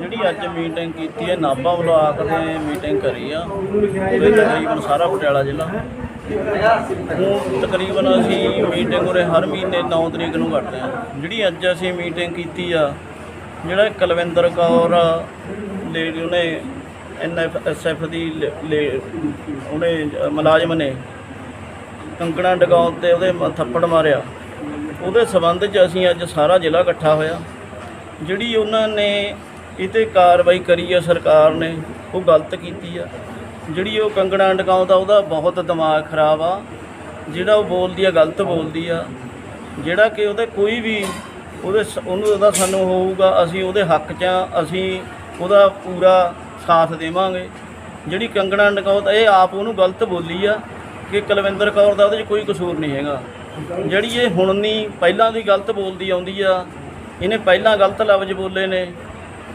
ਜਿਹੜੀ ਅੱਜ ਮੀਟਿੰਗ ਕੀਤੀ ਹੈ, ਨਾਭਾ ਬਲਾਕ ਨੇ ਮੀਟਿੰਗ ਕਰੀ ਆ। ਉਹਦੇ ਤਕਰੀਬਨ ਸਾਰਾ ਪਟਿਆਲਾ ਜ਼ਿਲ੍ਹਾ। ਹੁਣ ਤਕਰੀਬਨ ਅਸੀਂ ਮੀਟਿੰਗ ਉਰੇ ਹਰ ਮਹੀਨੇ 9 ਤਰੀਕ ਨੂੰ ਕਰਦੇ ਆ। ਜਿਹੜੀ ਅੱਜ ਅਸੀਂ ਮੀਟਿੰਗ ਕੀਤੀ ਆ, ਜਿਹੜਾ ਕੁਲਵਿੰਦਰ ਕੌਰ ਲੇਡੀ ਉਹਨੇ ਐਨਐਫ ਐਸਐਫ ਦੀ ਲੇ- ਲੇ- ਉਹਨੇ ਮੁਲਾਜ਼ਮ ਨੇ, ਕੰਕਣਾ ਡਗਾਉਣ ਤੇ ਉਹਦੇ ਥੱਪੜ ਮਾਰਿਆ। ਉਹਦੇ ਸਬੰਧ 'ਚ ਅਸੀਂ ਅੱਜ ਸਾਰਾ ਜ਼ਿਲ੍ਹਾ ਇਕੱਠਾ ਹੋਇਆ। ਜਿਹੜੀ ਉਹਨਾਂ ਨੇ ਇਹ 'ਤੇ ਕਾਰਵਾਈ ਕਰੀ ਆ ਸਰਕਾਰ ਨੇ, ਉਹ ਗਲਤ ਕੀਤੀ ਆ। ਜਿਹੜੀ ਉਹ ਕੰਗਣਾ ਡਗਾਉਂਦਾ ਉਹਦਾ ਬਹੁਤ ਦਿਮਾਗ ਖਰਾਬ ਆ। ਜਿਹੜਾ ਉਹ ਬੋਲਦੀ ਆ, ਗਲਤ ਬੋਲਦੀ ਆ। ਜਿਹੜਾ ਕਿ ਉਹਦੇ ਕੋਈ ਵੀ, ਉਹਦੇ ਸ- ਉਹਨੂੰ ਉਹਦਾ ਸਾਨੂੰ ਹੋਊਗਾ, ਅਸੀਂ ਉਹਦੇ ਹੱਕ 'ਚ ਆ, ਅਸੀਂ ਉਹਦਾ ਪੂਰਾ ਸਾਥ ਦੇਵਾਂਗੇ। ਜਿਹੜੀ ਕੰਗਣਾ ਡਗਾਉਤ ਇਹ ਆਪ ਉਹਨੂੰ ਗਲਤ ਬੋਲੀ ਆ ਕਿ ਕੁਲਵਿੰਦਰ ਕੌਰ ਦਾ ਉਹਦੇ 'ਚ ਕੋਈ ਕਸੂਰ ਨਹੀਂ ਹੈਗਾ। ਜਿਹੜੀ ਇਹ ਹੁਣ ਨਹੀਂ ਪਹਿਲਾਂ ਦੀ ਗਲਤ ਬੋਲਦੀ ਆਉਂਦੀ ਆ, ਇਹਨੇ ਪਹਿਲਾਂ ਗਲਤ ਲਫ਼ਜ਼ ਬੋਲੇ ਨੇ।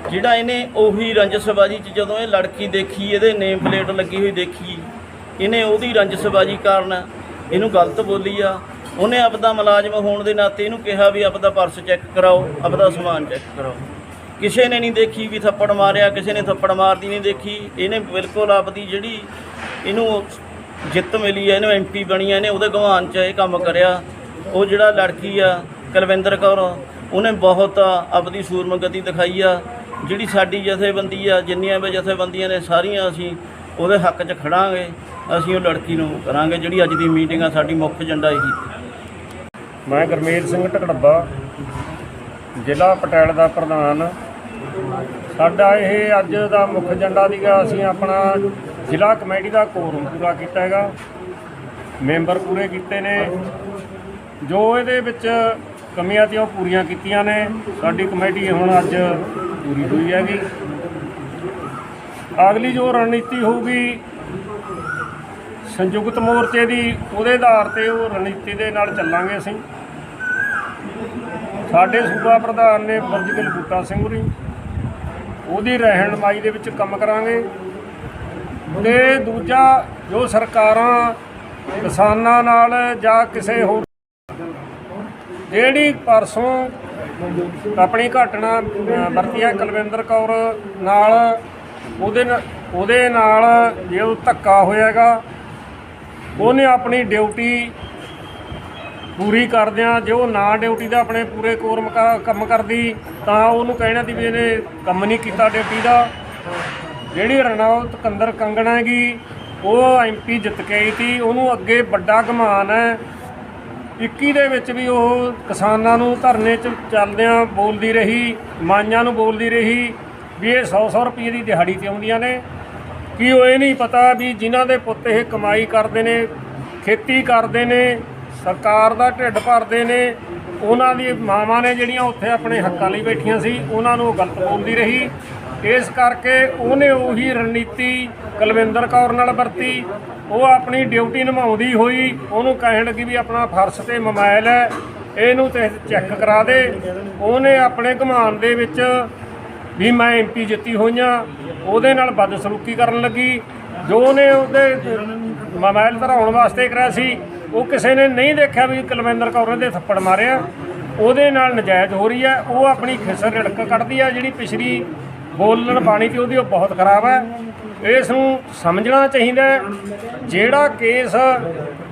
ਜਿਹੜਾ ਇਹਨੇ ਉਹੀ ਰੰਜਸਬਾਜੀ 'ਚ ਜਦੋਂ ਇਹ ਲੜਕੀ ਦੇਖੀ, ਇਹਦੇ ਨੇਮ ਪਲੇਟ ਲੱਗੀ ਹੋਈ ਦੇਖੀ, ਇਹਨੇ ਉਹਦੀ ਰੰਜਸਬਾਜੀ ਕਾਰਨ ਇਹਨੂੰ ਗਲਤ ਬੋਲੀ ਆ। ਉਹਨੇ ਆਪਦਾ ਮੁਲਾਜ਼ਮ ਹੋਣ ਦੇ ਨਾਤੇ ਇਹਨੂੰ ਕਿਹਾ ਵੀ ਆਪਦਾ ਪਰਸ ਚੈੱਕ ਕਰਾਓ, ਆਪਦਾ ਸਮਾਨ ਚੈੱਕ ਕਰਾਓ। ਕਿਸੇ ਨੇ ਨਹੀਂ ਦੇਖੀ ਵੀ ਥੱਪੜ ਮਾਰਿਆ, ਕਿਸੇ ਨੇ ਥੱਪੜ ਮਾਰਦੀ ਨਹੀਂ ਦੇਖੀ। ਇਹਨੇ ਬਿਲਕੁਲ ਆਪਦੀ ਜਿਹੜੀ ਇਹਨੂੰ ਜਿੱਤ ਮਿਲੀ ਹੈ ਇਹਨੂੰ ਐਮਪੀ ਬਣੀ ਹੈ ਇਹਨੇ ਉਹਦੇ ਗਵਾਨ 'ਚ ਇਹ ਕੰਮ ਕਰਿਆ। ਉਹ ਜਿਹੜਾ ਲੜਕੀ ਆ, ਕੁਲਵਿੰਦਰ ਕੌਰ, ਉਹਨੇ ਬਹੁਤ ਆਪਦੀ ਸੂਰਮਗਤੀ ਦਿਖਾਈ ਆ। ਜਿਹੜੀ ਸਾਡੀ ਜਥੇਬੰਦੀ ਆ, ਜਿੰਨੀਆਂ ਵੀ ਜਥੇਬੰਦੀਆਂ ਨੇ ਸਾਰੀਆਂ ਅਸੀਂ ਉਹਦੇ ਹੱਕ 'ਚ ਖੜਾਂਗੇ, ਅਸੀਂ ਉਹ ਲੜਕੀ ਨੂੰ ਕਰਾਂਗੇ ਜਿਹੜੀ ਅੱਜ ਦੀ ਮੀਟਿੰਗ ਆ, ਸਾਡੀ ਮੁੱਖ ਏਜੰਡਾ ਇਹੀ ਮੈਂ ਗੁਰਮੇਲ ਸਿੰਘ ਟਕੜੱਬਾ ਜ਼ਿਲ੍ਹਾ ਪਟਿਆਲਾ ਦਾ ਪ੍ਰਧਾਨ। ਸਾਡਾ ਇਹ ਅੱਜ ਦਾ ਮੁੱਖ ਏਜੰਡਾ ਸੀਗਾ, ਅਸੀਂ ਆਪਣਾ ਜ਼ਿਲ੍ਹਾ ਕਮੇਟੀ ਦਾ ਕੋਰਮ ਪੂਰਾ ਕੀਤਾ ਹੈਗਾ। ਮੈਂਬਰ ਪੂਰੇ ਕੀਤੇ ਨੇ। ਜੋ ਇਹਦੇ ਵਿੱਚ ਕਮੀਆਂ ਤੇ ਉਹ ਪੂਰੀਆਂ ਕੀਤੀਆਂ ਨੇ। ਸਾਡੀ ਕਮੇਟੀ ਹੁਣ ਅੱਜ ਪੂਰੀ ਹੋਈ ਹੈਗੀ। ਅਗਲੀ ਜੋ ਰਣਨੀਤੀ ਹੋਊਗੀ, ਸੰਯੁਕਤ ਮੋਰਚੇ ਦੀ, ਉਹਦੇ ਆਧਾਰ ਤੇ ਉਹ ਰਣਨੀਤੀ ਦੇ ਨਾਲ ਚੱਲਾਂਗੇ ਅਸੀਂ। ਸਾਡੇ ਸੂਬਾ ਪ੍ਰਧਾਨ ਨੇ ਬਰਜਗਲ ਬੂਟਾ ਸਿੰਘ ਹੋਰੀ, ਉਹਦੀ ਰਹਿਣਮਾਈ ਦੇ ਵਿੱਚ ਕੰਮ ਕਰਾਂਗੇ। ਤੇ ਦੂਜਾ, ਜੋ ਸਰਕਾਰਾਂ ਕਿਸਾਨਾਂ ਨਾਲ ਜਾਂ ਕਿਸੇ ਹੋਰ ਜਿਹੜੀ ਪਰਸੋਂ ਆਪਣੀ ਘਟਨਾ ਅ, ਵਰਤੀ ਹੈ ਕੁਲਵਿੰਦਰ ਕੌਰ ਨਾਲ ਉਹਦੇ ਨਾਲ ਉਹਦੇ ਨਾਲ ਜੇ ਉਹ ਧੱਕਾ ਹੋਇਆਗਾ ਉਹਨੇ ਆਪਣੀ ਡਿਊਟੀ ਪੂਰੀ ਕਰਦਿਆਂ ਜੇ ਉਹ ਨਾ ਡਿਊਟੀ ਦਾ ਆਪਣੇ ਪੂਰੇ ਕੋਰਮ ਕਾ- ਕੰਮ ਕਰਦੀ ਤਾਂ ਉਹਨੂੰ ਕਹਿਣਾ ਸੀ ਵੀ ਇਹਨੇ ਕੰਮ ਨਹੀਂ ਕੀਤਾ ਡਿਊਟੀ ਦਾ। ਜਿਹੜੀ ਰਣੌਤ ਕੰਦਰ ਕੰਗਣਾ ਹੈਗੀ ਉਹ ਐਮਪੀ ਜਿੱਤ ਕੇ ਆਈ ਸੀ ਉਹਨੂੰ ਅੱਗੇ ਵੱਡਾ ਘਮਾਨ ਹੈ। 21 ਦੇ ਵਿੱਚ ਵੀ ਉਹ ਕਿਸਾਨਾਂ ਨੂੰ ਧਰਨੇ 'ਚ ਚੱਲਦਿਆਂ ਬੋਲਦੀ ਰਹੀ, ਮਾਈਆਂ ਨੂੰ ਬੋਲਦੀ ਰਹੀ ਵੀ ਇਹ 100-100 ਰੁਪਏ ਦੀ ਦਿਹਾੜੀ ਤੇ ਆਉਂਦੀਆਂ ਨੇ। ਕੀ ਉਹ ਇਹ ਨਹੀਂ ਪਤਾ ਵੀ ਜਿਨ੍ਹਾਂ ਦੇ ਪੁੱਤ ਇਹ ਕਮਾਈ ਕਰਦੇ ਨੇ, ਖੇਤੀ ਕਰਦੇ ਨੇ, ਸਰਕਾਰ ਦਾ ਢਿੱਡ ਭਰਦੇ ਨੇ, ਉਹਨਾਂ ਦੀ ਮਾਵਾਂ ਨੇ ਜਿਹੜੀਆਂ ਉੱਥੇ ਆਪਣੇ ਹੱਕਾਂ ਲਈ ਬੈਠੀਆਂ ਸੀ, ਉਹਨਾਂ ਨੂੰ ਉਹ ਗਲਤ ਬੋਲਦੀ ਰਹੀ। ਇਸ ਕਰਕੇ ਉਹਨੇ ਉਹੀ ਰਣਨੀਤੀ ਕੁਲਵਿੰਦਰ ਕੌਰ ਨਾਲ ਵਰਤੀ। ਉਹ ਆਪਣੀ ਡਿਊਟੀ ਨਿਭਾਉਂਦੀ ਹੋਈ, ਉਹਨੂੰ ਕਹਿਣ ਲੱਗੀ ਵੀ ਆਪਣਾ ਫਰਸ਼ ਤੇ ਮੋਬਾਈਲ ਹੈ, ਇਹਨੂੰ ਤੇ ਚੈੱਕ ਕਰਾ ਦੇ। ਉਹਨੇ ਆਪਣੇ ਘਮਾਨ ਦੇ ਵਿੱਚ ਵੀ ਮੈਂ ਐਮਪੀ ਜਿੱਤੀ ਹੋਈਆਂ, ਉਹਦੇ ਨਾਲ ਬਦਸਲੂਕੀ ਕਰਨ ਲੱਗੀ। ਜੋ ਉਹਨੇ ਉਹਦੇ ਮੋਬਾਈਲ ਧਰਾਉਣ ਵਾਸਤੇ ਕਰਿਆ ਸੀ, ਉਹ ਕਿਸੇ ਨੇ ਨਹੀਂ ਦੇਖਿਆ ਵੀ ਕੁਲਵਿੰਦਰ ਕੌਰ ਦੇ ਥੱਪੜ ਮਾਰਿਆ। ਉਹਦੇ ਨਾਲ ਨਜਾਇਜ਼ ਹੋ ਰਹੀ ਹੈ, ਉਹ ਆਪਣੀ ਖਿਸਰ ਰੜਕ ਕੱਢਦੀ ਆ ਜਿਹੜੀ ਪਿਛਲੀ ਬੋਲਣ ਬਾਣੀ ਤੇ ਉਹਦੀ ਉਹ ਬਹੁਤ ਖਰਾਬ ਹੈ। ਇਸ ਨੂੰ ਸਮਝਣਾ ਚਾਹੀਦਾ ਜਿਹੜਾ ਕੇਸ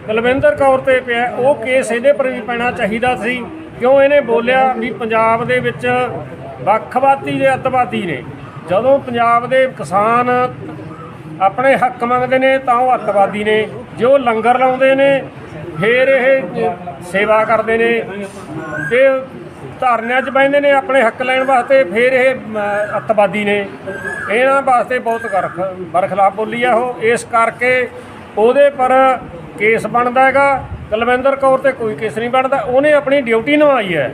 ਕੁਲਵਿੰਦਰ ਕੌਰ ਤੇ ਪਿਆ ਉਹ ਕੇਸ ਇਹਦੇ ਪਰ ਵੀ ਪੈਣਾ ਚਾਹੀਦਾ ਸੀ। ਕਿਉਂ ਇਹਨੇ ਬੋਲਿਆ ਵੀ ਪੰਜਾਬ ਦੇ ਵਿੱਚ ਵੱਖਵਾਦੀ ਦੇ ਅੱਤਵਾਦੀ ਨੇ। ਜਦੋਂ ਪੰਜਾਬ ਦੇ ਕਿਸਾਨ ਆਪਣੇ ਹੱਕ ਮੰਗਦੇ ਨੇ, ਤਾਂ ਉਹ ਅੱਤਵਾਦੀ ਨੇ। ਜੋ ਲੰਗਰ ਲਾਉਂਦੇ ਨੇ, ਫਿਰ ਇਹ ਸੇਵਾ ਕਰਦੇ ਨੇ। ਤੇ ਧਾਰਨਿਆਂ 'ਚ ਬੈਠਦੇ ਨੇ ਆਪਣੇ ਹੱਕ ਲੈਣ ਵਾਸਤੇ ਫਿਰ ਇਹ ਅਮ, ਅੱਤਵਾਦੀ ਨੇ। ਇਹਨਾਂ ਵਾਸਤੇ ਬਹੁਤ ਗਰਖ ਬਰਖਲਾਫ ਬੋਲੀ ਆ ਉਹ। ਇਸ ਕਰਕੇ ਉਹਦੇ ਪਰ ਕੇਸ ਬਣਦਾ ਹੈਗਾ। ਕੁਲਵਿੰਦਰ ਕੌਰ ਤੇ ਕੋਈ ਕੇਸ ਨਹੀਂ ਬਣਦਾ। ਉਹਨੇ ਆਪਣੀ ਡਿਊਟੀ ਨਿਭਾਈ ਹੈ।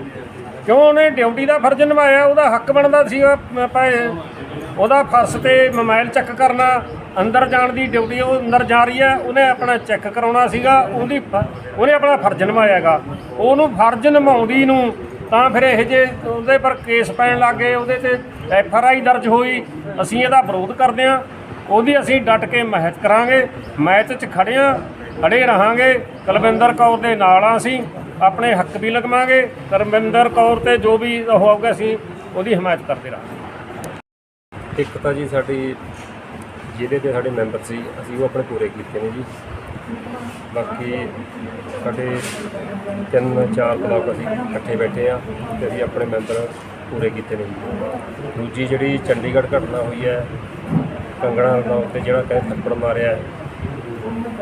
ਕਿਉਂ ਉਹਨੇ ਡਿਊਟੀ ਦਾ ਫਰਜ਼ ਨਿਭਾਇਆ? ਉਹਦਾ ਹੱਕ ਬਣਦਾ ਸੀ ਉਹ ਭਾਵੇਂ ਉਹਦਾ ਫਰਸ ਤੇ ਮੋਬਾਈਲ ਚੈੱਕ ਕਰਨਾ। ਅੰਦਰ ਜਾਣ ਦੀ ਡਿਊਟੀ ਉਹ ਅੰਦਰ ਜਾ ਰਹੀ ਹੈ। ਉਹਨੇ ਆਪਣਾ ਚੈੱਕ ਕਰਾਉਣਾ ਸੀਗਾ। ਉਹਦੀ ਫ- ਉਹਨੇ ਆਪਣਾ ਫਰਜ਼ ਨਿਭਾਇਆਗਾ ਉਹਨੂੰ ਫਰਜ਼ ਨਿਭਾਉਂਦੀ ਨੂੰ ਤਾਂ ਫਿਰ ਇਹ ਜੇ ਉਹਦੇ ਪਰ ਕੇਸ ਪੈਣ ਲੱਗੇ ਉਹਦੇ ਤੇ ਐਫ ਆਰ ਆਈ ਦਰਜ ਹੋਈ, ਅਸੀਂ ਇਹਦਾ ਵਿਰੋਧ ਕਰਦੇ ਹਾਂ। ਉਹਦੀ ਅਸੀਂ ਡਟ ਕੇ ਮਹਿਤ ਕਰਾਂਗੇ ਮੈਚ 'ਚ ਖੜੇ ਹਾਂ, ਖੜੇ ਰਹਾਂਗੇ। ਕੁਲਵਿੰਦਰ ਕੌਰ ਦੇ ਨਾਲ ਆ ਅਸੀਂ, ਆਪਣੇ ਹੱਕ ਵੀ ਲਗਵਾਂਗੇ ਕੁਲਵਿੰਦਰ ਕੌਰ ਤੇ ਜੋ ਵੀ ਹੋਊਗਾ ਅਸੀਂ ਉਹਦੀ ਹਮਾਇਤ ਕਰਦੇ ਰਹਾਂਗੇ। ਇੱਕ ਤਾਂ ਜੀ ਸਾਡੀ, ਜਿਹਦੇ ਤੇ ਸਾਡੇ ਮੈਂਬਰ ਸੀ, ਅਸੀਂ ਉਹ ਆਪਣੇ ਪੂਰੇ ਕੀਤੇ ਨੇ ਜੀ। ਬਾਕੀ ਸਾਡੇ ਤਿੰਨ ਚਾਰ ਬਲਾਕ ਅਸੀਂ ਇਕੱਠੇ ਬੈਠੇ ਆ ਤੇ ਅਸੀਂ ਆਪਣੇ ਮੈਂਬਰ ਪੂਰੇ ਕੀਤੇ ਨੇ। ਜੀ ਦੂਜੀ ਜਿਹੜੀ ਚੰਡੀਗੜ੍ਹ ਘਟਨਾ ਹੋਈ ਹੈ, ਕੰਗਣਾ ਦਾ ਉੱਤੇ ਜਿਹੜਾ ਕਹਿੰਦੇ ਥੱਪੜ ਮਾਰਿਆ ਹੈ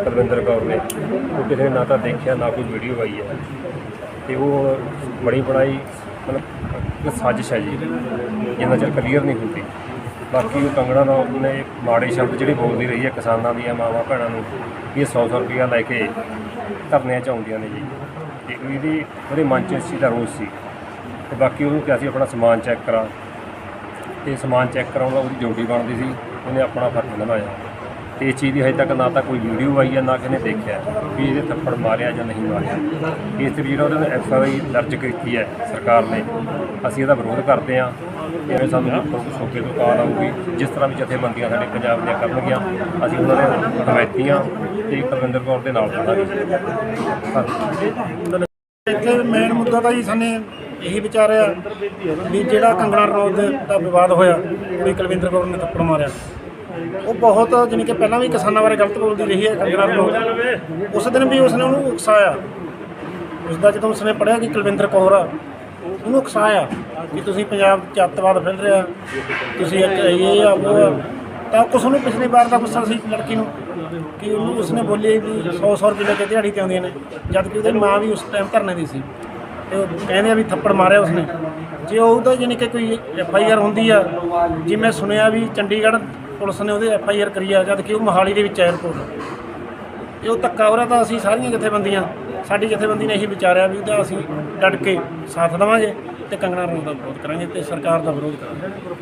ਕੁਲਵਿੰਦਰ ਕੌਰ ਨੇ, ਉਹ ਕਿਸੇ ਨੇ ਨਾ ਤਾਂ ਦੇਖਿਆ, ਨਾ ਕੋਈ ਵੀਡੀਓ ਆਈ ਹੈ। ਤੇ ਉਹ ਹੁਣ ਬੜੀ ਬਣਾਈ, ਮਤਲਬ ਇੱਕ ਸਾਜ਼ਿਸ਼ ਹੈ ਜੀ, ਜਿੰਨਾ ਚਿਰ ਕਲੀਅਰ ਨਹੀਂ ਹੁੰਦੀ। ਬਾਕੀ ਉਹ ਕੰਗਣਾ ਦਾ ਉਹਨੇ ਮਾੜੇ ਸ਼ਬਦ ਜਿਹੜੇ ਬੋਲਦੀ ਰਹੀ ਹੈ ਕਿਸਾਨਾਂ ਦੀਆਂ ਮਾਵਾਂ ਭੈਣਾਂ ਨੂੰ ਵੀ ਇਹ 100 ਸੌ ਰੁਪਇਆ ਲੈ ਕੇ ਧਰਨਿਆਂ 'ਚ ਆਉਂਦੀਆਂ ਨੇ ਜੀ। ਤੇ ਇਹਦੀ, ਉਹਦੇ ਮਨ 'ਚ ਇਸ ਦਾ ਰੋਸ ਸੀ। ਤੇ ਬਾਕੀ ਉਹਨੂੰ ਕਿਹਾ ਸੀ ਆਪਣਾ ਸਮਾਨ ਚੈੱਕ ਕਰਾ। ਤੇ ਸਮਾਨ ਚੈੱਕ ਕਰਾਉਣ ਦਾ ਉਹਦੀ ਡਿਊਟੀ ਬਣਦੀ ਸੀ। ਉਹਨੇ ਆਪਣਾ ਫਰਜ਼ ਨਿਭਾਇਆ। ਤੇ ਇਸ ਚੀਜ਼ ਦੀ ਹਜੇ ਤੱਕ ਨਾ ਤਾਂ ਕੋਈ ਵੀਡੀਓ ਆਈ ਹੈ, ਨਾ ਕਿਸੇ ਨੇ ਦੇਖਿਆ ਵੀ ਇਹਦੇ ਥੱਪੜ ਮਾਰਿਆ ਜਾਂ ਨਹੀਂ ਮਾਰਿਆ। ਇਸ ਤੇ ਵੀ ਜਿਹੜਾ ਉਹਨੇ ਐਫ ਆਈ ਦਰਜ ਕੀਤੀ ਹੈ ਸਰਕਾਰ ਨੇ। ਅਸੀਂ ਇਹਦਾ ਵਿਰੋਧ ਕਰਦੇ ਹਾਂ। ਜਿਵੇਂ ਸਾਨੂੰ ਉੱਪਰ ਸੋਕੇ ਤੋਂ ਕਾਲ ਆਊਗੀ, ਜਿਸ ਤਰ੍ਹਾਂ ਵੀ ਜਥੇਬੰਦੀਆਂ ਸਾਡੇ ਪੰਜਾਬ ਦੀਆਂ ਕਰਨਗੀਆਂ, ਅਸੀਂ ਉਹਨਾਂ ਦੇ ਹਮਾਇਤੀਆਂ ਤੇ ਕੁਲਵਿੰਦਰ ਕੌਰ ਦੇ ਨਾਲ ਖੜਾਂਗੇ ਇੱਥੇ ਮੇਨ ਮੁੱਦਾ ਤਾਂ ਜੀ ਸਾਨੇ ਇਹੀ ਵਿਚਾਰਿਆ ਵੀ ਜਿਹੜਾ ਕੰਗਣਾ ਰਣੌਤ ਦਾ ਵਿਵਾਦ ਹੋਇਆ, ਵੀ ਕੁਲਵਿੰਦਰ ਕੌਰ ਨੇ ਥੱਪੜ ਮਾਰਿਆ। ਉਹ ਬਹੁਤ ਜਾਣੀ ਕਿ ਪਹਿਲਾਂ ਵੀ ਕਿਸਾਨਾਂ ਬਾਰੇ ਗਲਤ ਬੋਲਦੀ ਰਹੀ ਹੈ ਕੰਗਣਾ ਰਣੌਤ ਉਸ ਦਿਨ ਵੀ ਉਸਨੇ ਉਹਨੂੰ ਉਕਸਾਇਆ। ਉਸ ਦਾ ਜਦੋਂ ਉਸਨੇ ਪੜਿਆ ਕਿ ਕੁਲਵਿੰਦਰ ਕੌਰ ਆ, ਉਹਨੂੰ ਉਕਸਾਇਆ ਕਿ ਤੁਸੀਂ ਪੰਜਾਬ ਚ ਅੱਤਵਾਦ ਫੈਲ ਰਿਹਾ, ਤੁਸੀਂ ਇੱਕ ਇਹ ਆ, ਉਹ ਤਾਂ ਕੁਛ ਉਹਨੂੰ ਪਿਛਲੀ ਵਾਰ ਦਾ ਗੁੱਸਾ ਸੀ ਲੜਕੀ ਨੂੰ ਕਿ ਉਹਨੂੰ ਉਸਨੇ ਬੋਲੀ ਵੀ 100 100 ਰੁਪਏ ਲੈ ਕੇ ਦਿਹਾੜੀ ਤੇ ਆਉਂਦੀਆਂ ਨੇ, ਜਦ ਕਿ ਉਹਦੀ ਮਾਂ ਵੀ ਉਸ ਟਾਈਮ ਧਰਨੇ ਦੀ ਸੀ। ਤੇ ਉਹ ਕਹਿੰਦੇ ਆ ਵੀ ਥੱਪੜ ਮਾਰਿਆ ਉਸਨੇ। ਜੇ ਉਹਦਾ ਜਾਣੀ ਕਿ ਕੋਈ ਐਫ ਆਈ ਆਰ ਹੁੰਦੀ ਆ, ਜਿਵੇਂ ਸੁਣਿਆ ਵੀ ਚੰਡੀਗੜ੍ਹ ਪੁਲਿਸ ਨੇ ਉਹਦੇ ਐਫ ਆਈ ਆਰ ਕਰੀ ਆ, ਜਦ ਕਿ ਉਹ ਮੋਹਾਲੀ ਦੇ ਵਿੱਚ ਏਅਰਪੋਰਟ ਰਿਪੋਰਟ ਇਹ ਉਹ ਧੱਕਾ ਹੋ ਰਿਹਾ ਤਾਂ ਅਸੀਂ ਸਾਰੀਆਂ ਜਥੇਬੰਦੀਆਂ, ਸਾਡੀ ਜਥੇਬੰਦੀ ਨੇ ਇਹੀ ਵਿਚਾਰਿਆ ਵੀ ਉਹਦਾ ਅਸੀਂ ਡਟ ਕੇ ਸਾਥ ਦੇਵਾਂਗੇ ਤੇ ਕੰਗਣਾ ਰਣੌਤ ਦਾ ਵਿਰੋਧ ਕਰਾਂਗੇ ਤੇ ਸਰਕਾਰ ਦਾ ਵਿਰੋਧ ਕਰਾਂਗੇ।